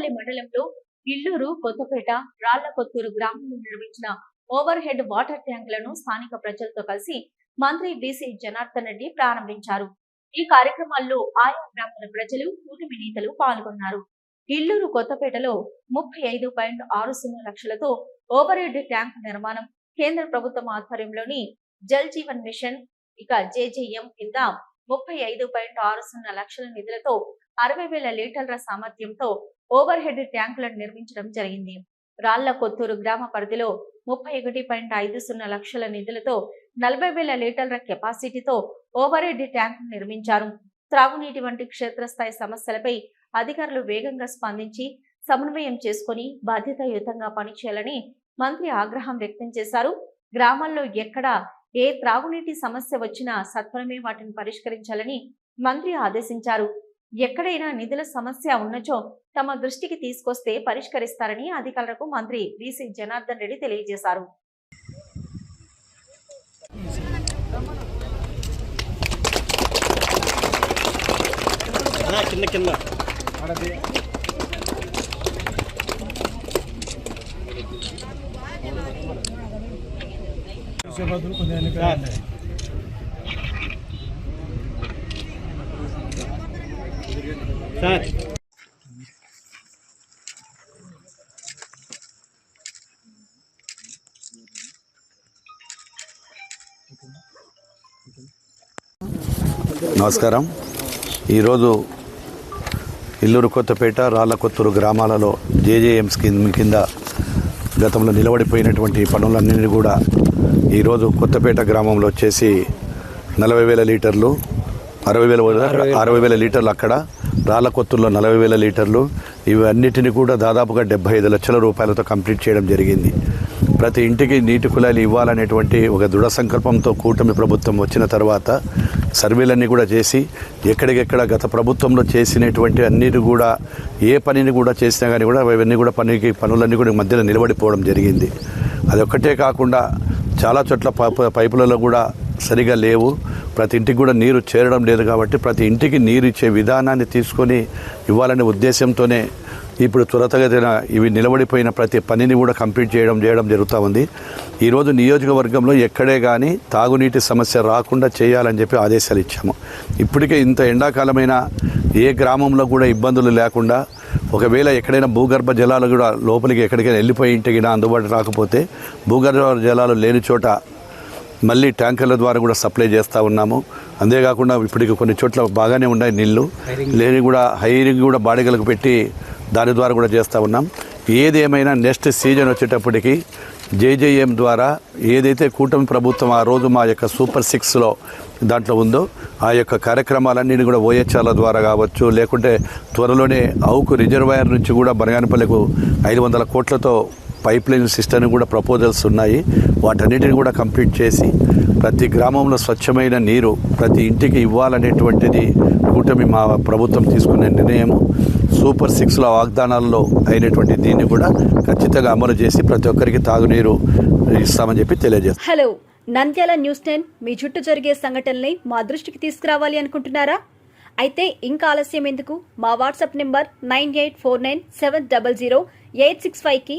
చింతపల్లి మండలంలో ఇల్లూరు కొత్తపేట రాళ్ళకొత్తూరు గ్రామంలో నిర్మించిన ఓవర్ హెడ్ వాటర్ ట్యాంకులను స్థానిక ప్రజలతో కలిసి మంత్రి బీసీ జనార్దన్ రెడ్డి ప్రారంభించారు. ఈ కార్యక్రమాల్లో ఆయా గ్రామాల ప్రజలు కూటమి నేతలు పాల్గొన్నారు. ఇల్లూరు కొత్తపేటలో ముప్పై ఐదు పాయింట్ ఆరు సున్నా లక్షలతో ఓవర్ హెడ్ ట్యాంక్ నిర్మాణం కేంద్ర ప్రభుత్వం ఆధ్వర్యంలోని జల్ జీవన్ మిషన్ ఇక జేజేఎం కింద ముప్పై ఐదు పాయింట్ ఆరు సున్నా లక్షల నిధులతో అరవై వేల లీటర్ల సామర్థ్యంతో ఓవర్ హెడ్ ట్యాంకులను నిర్మించడం జరిగింది. రాళ్ళ కొత్తూరు గ్రామ పరిధిలో ముప్పై ఒకటి పాయింట్ ఐదు సున్నా లక్షల నిధులతో నలభై వేల లీటర్ల కెపాసిటీతో ఓవర్ హెడ్ ట్యాంకు నిర్మించారు. త్రాగునీటి వంటి క్షేత్రస్థాయి సమస్యలపై అధికారులు వేగంగా స్పందించి సమన్వయం చేసుకుని బాధ్యతాయుతంగా పనిచేయాలని మంత్రి ఆగ్రహం వ్యక్తం చేశారు. గ్రామాల్లో ఎక్కడ ఏ త్రాగునీటి సమస్య వచ్చినా సత్వరమే వాటిని పరిష్కరించాలని మంత్రి ఆదేశించారు. ఎక్కడైనా నిధుల సమస్య ఉన్నచో తమ దృష్టికి తీసుకొస్తే పరిష్కరిస్తారని అధికారులకు మంత్రి బీసీ జనార్దన్ రెడ్డి తెలియజేశారు. కింద కింద. కొంచెం సార్. నమస్కారం. ఈరోజు ఇల్లూరు కొత్తపేట రాళ్ళకొత్తూరు గ్రామాలలో జేజేఎం స్కీమ్ కింద గతంలో నిలబడిపోయినటువంటి పనులన్నింటినీ కూడా ఈరోజు కొత్తపేట గ్రామంలో వచ్చేసి నలభై వేల లీటర్లు అరవై వేల అరవై వేల. లీటర్లు అక్కడ. రాళ్ళకొత్తూరులో నలభై వేల లీటర్లు. ఇవన్నిటిని కూడా దాదాపుగా డెబ్బై ఐదు లక్షల రూపాయలతో కంప్లీట్ చేయడం జరిగింది. ప్రతి ఇంటికి నీటి కుళాయిలు ఇవ్వాలనేటువంటి ఒక దృఢ సంకల్పంతో కూటమి ప్రభుత్వం వచ్చిన తర్వాత సర్వేలన్నీ కూడా చేసి ఎక్కడికెక్కడ గత ప్రభుత్వంలో చేసినటువంటి అన్నిటి కూడా ఏ పనిని కూడా చేసినా కానీ కూడా అవన్నీ కూడా పనికి పనులన్నీ కూడా మధ్యలో నిలబడిపోవడం జరిగింది. అదొక్కటే కాకుండా చాలా చోట్ల పైపు- పైపులలో కూడా సరిగా లేవు. ప్రతి ఇంటికి కూడా నీరు చేరడం లేదు కాబట్టి ప్రతి ఇంటికి నీరు ఇచ్చే విధానాన్ని తీసుకొని ఇవ్వాలనే ఉద్దేశంతోనే ఇప్పుడు త్వరతగతిన ఇవి నిలబడిపోయిన ప్రతి పనిని కూడా కంప్లీట్ చేయడం చేయడం జరుగుతూ ఉంది. ఈరోజు నియోజకవర్గంలో ఎక్కడే కానీ తాగునీటి సమస్య రాకుండా చేయాలని చెప్పి ఆదేశాలు ఇచ్చాము. ఇప్పటికే ఇంత ఎండాకాలమైన ఏ గ్రామంలో కూడా ఇబ్బందులు లేకుండా ఒకవేళ ఎక్కడైనా భూగర్భ జలాలు కూడా లోపలికి ఎక్కడికైనా వెళ్ళిపోయి ఇంటికి అందుబాటు రాకపోతే భూగర్భ జలాలు లేని చోట మళ్ళీ ట్యాంకర్ల ద్వారా కూడా సప్లై చేస్తూ ఉన్నాము. అంతేకాకుండా ఇప్పటికి కొన్ని చోట్ల బాగానే ఉన్నాయి నీళ్ళు. లేని కూడా హైరింగ్ కూడా బాడిగలకు పెట్టి దాని ద్వారా కూడా చేస్తూ ఉన్నాం. ఏదేమైనా నెక్స్ట్ సీజన్ వచ్చేటప్పటికి జేజేఎం ద్వారా ఏదైతే కూటమి ప్రభుత్వం ఆ రోజు మా యొక్క సూపర్ సిక్స్లో దాంట్లో ఉందో ఆ యొక్క కార్యక్రమాలన్నింటినీ కూడా ఓహెచ్ఆర్ల ద్వారా కావచ్చు లేకుంటే త్వరలోనే అవుకు రిజర్వాయర్ నుంచి కూడా బనగానపల్లికు ఐదు వందల కోట్లతో పైప్ లైన్ సిస్టమ్ కూడా ప్రపోజల్స్ ఉన్నాయి. వాటన్నిటిని కూడా కంప్లీట్ చేసి ప్రతి గ్రామంలో స్వచ్ఛమైన నీరు ప్రతి ఇంటికి ఇవ్వాలనేటువంటిది కూటమి మా ప్రభుత్వం తీసుకునే నిర్ణయము. సూపర్ సిక్స్లో వాగ్దానాల్లో అయినటువంటి దీన్ని కూడా ఖచ్చితంగా అమలు చేసి ప్రతి ఒక్కరికి తాగునీరు ఇస్తామని చెప్పి తెలియజేస్తాం. హలో నంద్యాల న్యూస్ టెన్ మీ చుట్టూ జరిగే సంఘటనల్ని మా దృష్టికి తీసుకురావాలి అనుకుంటున్నారా? అయితే ఇంకా ఆలస్యం ఎందుకు? మా WhatsApp number nine eight four nine seven double zero eight six ఫైవ్కి